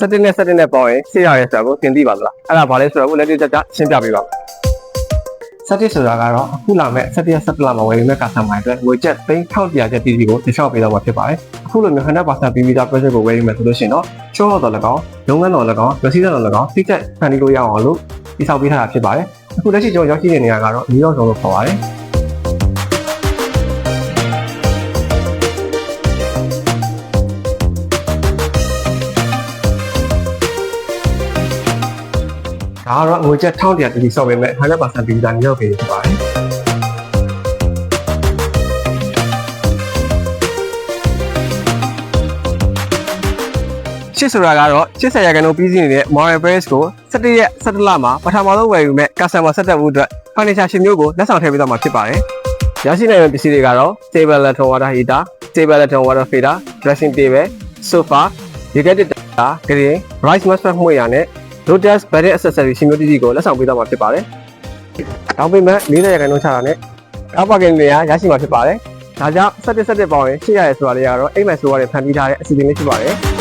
17နဲ့17နဲ့ပေါင်းရင်ရှေ့ရရဲဆိုတာကိုသင်သိပါသလားအဲ့ဒါဘာလဲဆိုတော့ကိုလက်တွေ့ကြကြရှင်းပြပေးပါမယ်17ဆိုတာကတော့အခုလာမဲ့17ရက်17လမှာဝယ်ယူမဲ့ကာဆန်မိုင်အတွက်ငွေကျပ်3100ကျပ်တီစီကိုတခြားပေးတော့မှာဖြစ်ပါတယ်အခုလိုမျိုး100%ပြီးပြီးသား project ကိုဝယ်ယူမယ်ဆိုလို့ရှိရင်တော့ချိုးတော့တော့၎င်းလုပ်ငန်းတော်၎င်း receipt တော်၎င်းတိကျဖန်တီးလို့ရအောင်လို့တိစောက်ပေးထားတာဖြစ်ပါတယ်အခုလက်ရှိကျွန်တော်ရောက်ရှိတဲ့နေရာကတော့ New York လို့ခေါ်ပါတယ် ဒါကတော့ငွေကျပ်1100တီဆော့ပေးမဲ့100%ပြီးသားမျိုးပေးဖြစ်ပါတယ်ရှစ်ဆိုတာကတော့80ရာခိုင်နှုန်းပြီးစီးနေတဲ့ Moral Price ကို17ရက်17လမှာပထမဆုံးဝယ်ယူမဲ့ customer ဆက်တက်မှုအတွက် furniture ရှင်မျိုးကိုလက်ဆောင်ထည့်ပေးသွားမှာဖြစ်ပါတယ်။ရရှိနိုင်တဲ့ပစ္စည်းတွေကတော့ table electron water heater, table electron water feeder, dressing table, sofa, dedicated green, rice master မှုရနဲ့ Lotus Battery Accessory ရှင်မျိုးတကြီးကိုလက်ဆောင်ပေးသွားမှာဖြစ်ပါတယ်။တောင်းပေးမဲ့40ရာခိုင်နှုန်းချတာနဲ့ကားပါကင်တွေရရရှိမှာဖြစ်ပါတယ်။ဒါကြောင့်17 17ပေါင်ရင်ရှိရရဲဆိုတာလေးကတော့အိမ်မက်ဆိုရတဲ့ဖန်တီးထားတဲ့အစီအစဉ်လေးဖြစ်ပါတယ်။